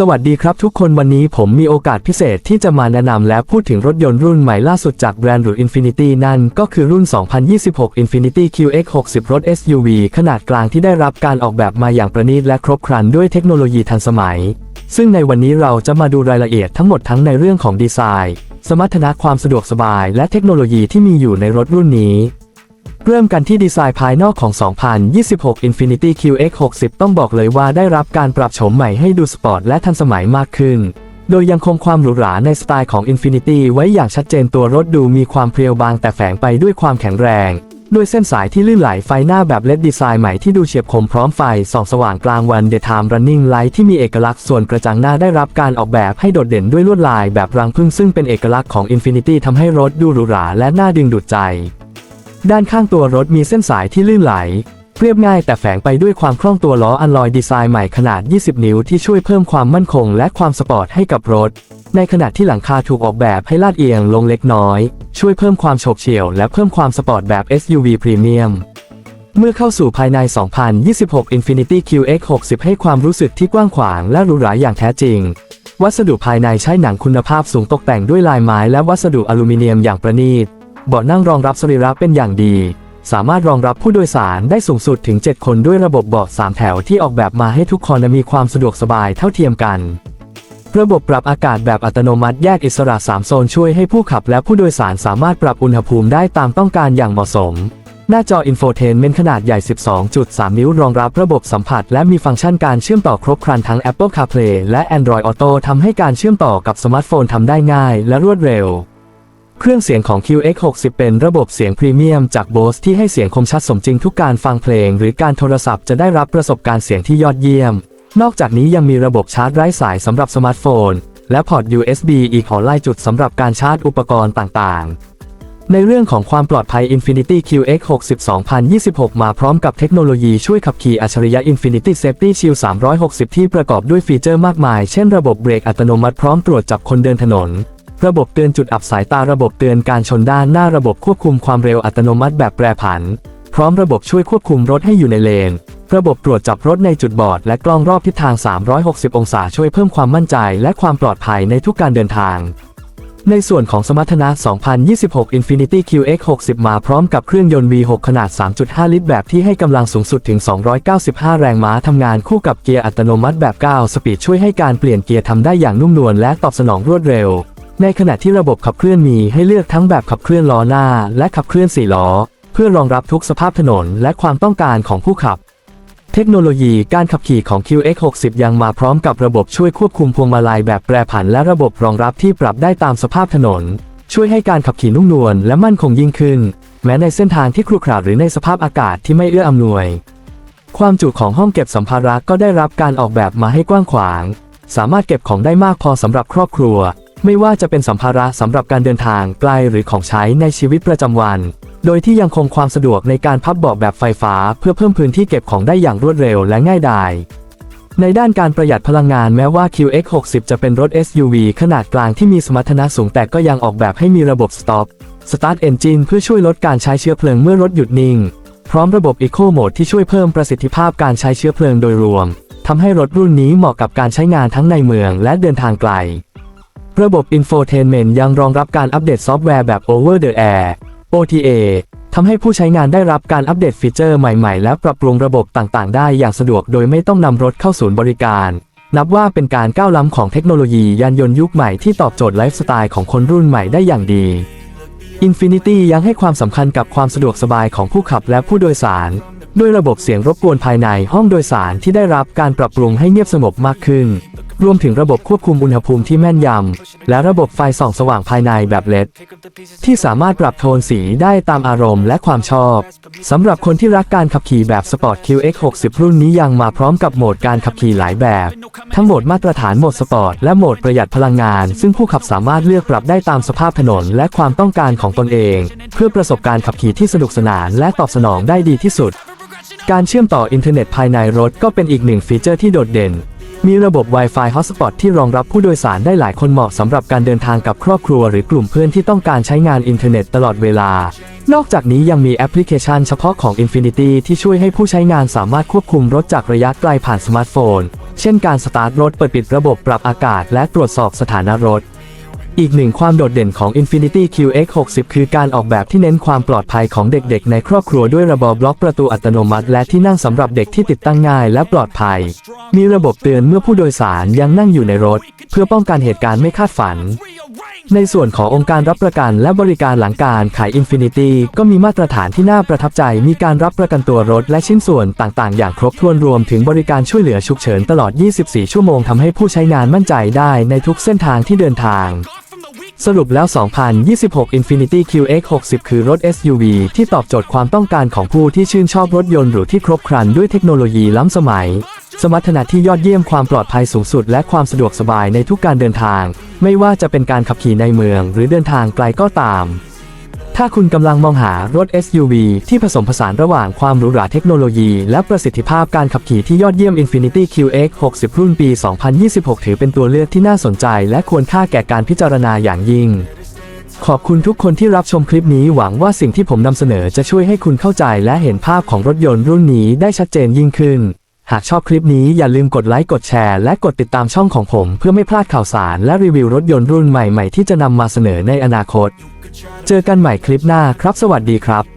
สวัสดีครับทุกคนวันนี้ผมมีโอกาสพิเศษที่จะมาแนะนำและพูดถึงรถยนต์รุ่นใหม่ล่าสุดจากแบรนด์หรู Infinity นั่นก็คือรุ่น 2026 Infinity QX60 รถ SUV ขนาดกลางที่ได้รับการออกแบบมาอย่างประณีตและครบครันด้วยเทคโนโลยีทันสมัย ซึ่งในวันนี้เราจะมาดูรายละเอียดทั้งหมดทั้งในเรื่องของดีไซน์ สมรรถนะความสะดวกสบาย และเทคโนโลยีที่มีอยู่ในรถรุ่นนี้ เริ่มกันที่ดีไซน์ภายนอกของ 2026 Infinity QX60 ต้องบอกเลยว่าได้รับการปรับโฉมใหม่ให้ดูสปอร์ตและทันสมัยมากขึ้น โดยยังคงความหรูหราในสไตล์ของ Infinity ไว้อย่างชัดเจนตัวรถดูมีความเพรียวบางแต่แฝงไปด้วยความแข็งแรง ด้วยเส้นสายที่ลื่นไหลไฟหน้าแบบเลดดีไซน์ใหม่ที่ดูเฉียบคมพร้อมไฟส่องสว่างกลางวัน Daytime Running Light ที่มีเอกลักษณ์ส่วนกระจังหน้าได้รับการออกแบบให้โดดเด่นด้วยลวดลายแบบรังผึ้งซึ่งเป็นเอกลักษณ์ของ Infinity ทำให้รถดูหรูหราและน่าดึงดูดใจ ด้านข้างตัวรถมีเส้นสายที่ลื่นไหล เรียบง่ายแต่แฝงไปด้วยความคล่องตัวล้ออัลลอยดีไซน์ใหม่ขนาด 20 นิ้วที่ช่วยเพิ่มความมั่นคงและความสปอร์ตให้กับรถ ในขณะที่หลังคาถูกออกแบบให้ลาดเอียงลงเล็กน้อย ช่วยเพิ่มความโฉบเฉี่ยว และเพิ่มความสปอร์ตแบบ SUV พรีเมียมเมื่อเข้าสู่ภายใน 2026 Infinity QX60 ให้ความรู้สึกที่กว้างขวางและหรูหราอย่างแท้จริง วัสดุภายในใช้หนังคุณภาพสูงตกแต่งด้วยลายไม้และวัสดุอลูมิเนียมอย่างประณีต เบาะนั่งรองรับสรีระเป็นอย่างดี สามารถรองรับผู้โดยสารได้สูงสุดถึง 7 คนด้วยระบบเบาะ3แถวที่ออกแบบมาให้ทุกคนมีความสะดวกสบายเท่าเทียมกัน ระบบปรับอากาศแบบอัตโนมัติแยกอิสระ 3 โซนช่วยให้ผู้ขับและผู้โดยสารสามารถปรับอุณหภูมิได้ตามต้องการอย่างเหมาะสมหน้าจออินโฟเทนเมนต์ขนาดใหญ่ 12.3 นิ้ว รองรับระบบสัมผัส และมีฟังก์ชันการเชื่อมต่อครบครันทั้ง Apple CarPlay และ Android Auto ทำให้การเชื่อมต่อกับสมาร์ทโฟนทำได้ง่ายและรวดเร็ว เครื่องเสียงของ QX60 เป็นระบบเสียงพรีเมียมจาก Bose ที่ให้เสียงคมชัดสมจริงทุกการฟังเพลง หรือการโทรศัพท์จะได้รับประสบการณ์เสียงที่ยอดเยี่ยม นอกจากนี้ยังมีระบบชาร์จไร้สายสำหรับสมาร์ทโฟน และพอร์ต USB อีกหอไล่จุดสำหรับการชาร์จอุปกรณ์ต่างๆ ในเรื่องของความปลอดภัย Infinity QX60 2026 มาพร้อมกับเทคโนโลยีช่วยขับขี่อัจฉริยะ Infinity Safety Shield 360 ที่ประกอบด้วยฟีเจอร์มากมาย เช่นระบบเบรกอัตโนมัติพร้อมตรวจจับคนเดินถนน ระบบเตือนจุดอับสายตาระบบเตือนการชนด้านหน้าระบบควบคุมความเร็วอัตโนมัติแบบแปรผัน พร้อมระบบช่วยควบคุมรถให้อยู่ในเลน ระบบตรวจจับรถในจุดบอด และกล้องรอบทิศทาง 360 องศาช่วยเพิ่มความมั่นใจ และความปลอดภัยในทุกการเดินทาง ในส่วนของสมรรถนะ 2026 Infinity QX60 มาพร้อมกับเครื่องยนต์ V6 ขนาด 3.5 ลิตร แบบที่ให้กำลังสูงสุดถึง 295 แรงม้าทำงานคู่กับเกียร์อัตโนมัติแบบ 9 สปีดช่วยให้การเปลี่ยนเกียร์ทำได้อย่างนุ่มนวลและตอบสนองรวดเร็ว ในขณะที่ระบบขับเคลื่อนมีให้เลือกทั้งแบบขับเคลื่อนล้อหน้า และขับเคลื่อน4ล้อ เพื่อรองรับทุกสภาพถนนและความต้องการของผู้ขับ เทคโนโลยีการขับขี่ของ QX60 ยังมาพร้อมกับระบบช่วยควบคุมพวงมาลัยแบบแปรผันและระบบรองรับที่ปรับได้ตามสภาพถนน ช่วยให้การขับขี่นุ่มนวลและมั่นคงยิ่งขึ้น แม้ในเส้นทางที่ครุขระหรือในสภาพอากาศที่ไม่เอื้ออำนวย ความจุของห้องเก็บสัมภาระก็ได้รับการออกแบบมาให้กว้างขวาง สามารถเก็บของได้มากพอสำหรับครอบครัว ไม่ว่าจะเป็นสัมภาระสำหรับการเดินทางไกลหรือของใช้ในชีวิตประจำวัน โดยที่ยังคงความสะดวกในการพับเบาะแบบไฟฟ้า เพื่อเพิ่มพื้นที่เก็บของได้อย่างรวดเร็วและง่ายดายในด้านการประหยัดพลังงานแม้ว่า QX60 จะเป็นรถ SUV ขนาดกลางที่มีสมรรถนะสูงแต่ก็ยังออกแบบให้มีระบบ Stop Start Engine เพื่อช่วยลดการใช้เชื้อเพลิงเมื่อรถหยุดนิ่ง พร้อมระบบ Eco Mode ที่ช่วยเพิ่มประสิทธิภาพการใช้เชื้อเพลิงโดยรวมทำให้รถรุ่นนี้เหมาะกับการใช้งานทั้งในเมืองและเดินทางไกล ระบบ Infotainment ยังรองรับการอัปเดตซอฟต์แวร์แบบ Over the Air OTA ทำให้ผู้ใช้งานได้รับการอัปเดตฟีเจอร์ใหม่ๆ และปรับปรุงระบบต่างๆ ได้อย่างสะดวกโดยไม่ต้องนำรถเข้าศูนย์บริการ นับว่าเป็นการก้าวล้ำของเทคโนโลยียานยนต์ยุคใหม่ที่ตอบโจทย์ไลฟ์สไตล์ของคนรุ่นใหม่ได้อย่างดี Infinity ยังให้ความสำคัญกับความสะดวกสบายของผู้ขับและผู้โดยสาร ด้วยระบบเสียงรบกวนภายในห้องโดยสารที่ได้รับการปรับปรุงให้เงียบสงบมากขึ้น รวมถึงระบบควบคุมอุณหภูมิที่แม่นยำ และระบบไฟส่องสว่างภายในแบบเลดที่สามารถปรับโทนสีได้ตามอารมณ์และความชอบสำหรับคนที่รักการขับขี่แบบสปอร์ต QX60 รุ่นนี้ยังมาพร้อมกับโหมดการขับขี่หลายแบบ ทั้งโหมดมาตรฐานโหมดสปอร์ตและโหมดประหยัดพลังงาน ซึ่งผู้ขับสามารถเลือกปรับได้ตามสภาพถนนและความต้องการของตนเอง เพื่อประสบการณ์ขับขี่ที่สนุกสนานและตอบสนองได้ดีที่สุด การเชื่อมต่ออินเทอร์เน็ตภายในรถก็เป็นอีกหนึ่งฟีเจอร์ที่โดดเด่น มีระบบ Wi-Fi Hotspot ที่รองรับผู้โดยสารได้หลายคนเหมาะสำหรับการเดินทางกับครอบครัวหรือกลุ่มเพื่อนที่ต้องการใช้งานอินเทอร์เน็ตตลอดเวลา นอกจากนี้ยังมีแอปพลิเคชันเฉพาะของ Infinity ที่ช่วยให้ผู้ใช้งานสามารถควบคุมรถจากระยะไกลผ่านสมาร์ทโฟน เช่นการสตาร์ทรถเปิดปิดระบบปรับอากาศและตรวจสอบสถานะรถ อีกหนึ่งความโดดเด่นของ Infinity QX60 คือการออกแบบที่เน้นความปลอดภัยของเด็กๆ ในครอบครัวด้วยระบบบล็อกประตูอัตโนมัติ และที่นั่งสำหรับเด็กที่ติดตั้งง่ายและปลอดภัย มีระบบเตือนเมื่อผู้โดยสารยังนั่งอยู่ในรถ เพื่อป้องกันเหตุการณ์ไม่คาดฝัน ในส่วนขององค์การรับประกันและบริการหลังการขาย Infinity ก็มีมาตรฐานที่น่าประทับใจ มีการรับประกันตัวรถและชิ้นส่วนต่างๆ อย่างครบถ้วนรวมถึงบริการช่วยเหลือฉุกเฉินตลอด 24 ชั่วโมงทำให้ผู้ใช้งานมั่นใจได้ในทุกเส้นทางที่เดินทาง สรุปแล้ว 2026 Infiniti QX60 คือรถ SUV ที่ตอบโจทย์ความต้องการของผู้ที่ชื่นชอบรถยนต์หรูที่ครบครันด้วยเทคโนโลยีล้ำสมัย สมรรถนะที่ยอดเยี่ยมความปลอดภัยสูงสุดและความสะดวกสบายในทุกการเดินทาง ไม่ว่าจะเป็นการขับขี่ในเมืองหรือเดินทางไกลก็ตาม ถ้าคุณกำลังมองหารถ SUV ที่ผสมผสานระหว่างความหรูหราเทคโนโลยี และประสิทธิภาพการขับขี่ที่ยอดเยี่ยม Infinity QX 60 รุ่นปี 2026 ถือเป็นตัวเลือกที่น่าสนใจและควรค่าแก่การพิจารณาอย่างยิ่ง ขอบคุณทุกคนที่รับชมคลิปนี้หวังว่าสิ่งที่ผมนำเสนอจะช่วยให้คุณเข้าใจและเห็นภาพของรถยนต์รุ่นนี้ได้ชัดเจนยิ่งขึ้น หากชอบคลิปนี้อย่าลืมกดไลค์กดแชร์และกดติดตามช่องของผม เพื่อไม่พลาดข่าวสารและรีวิวรถยนต์รุ่นใหม่ๆ ที่จะนำมาเสนอในอนาคต เจอกันใหม่คลิปหน้าครับ สวัสดีครับ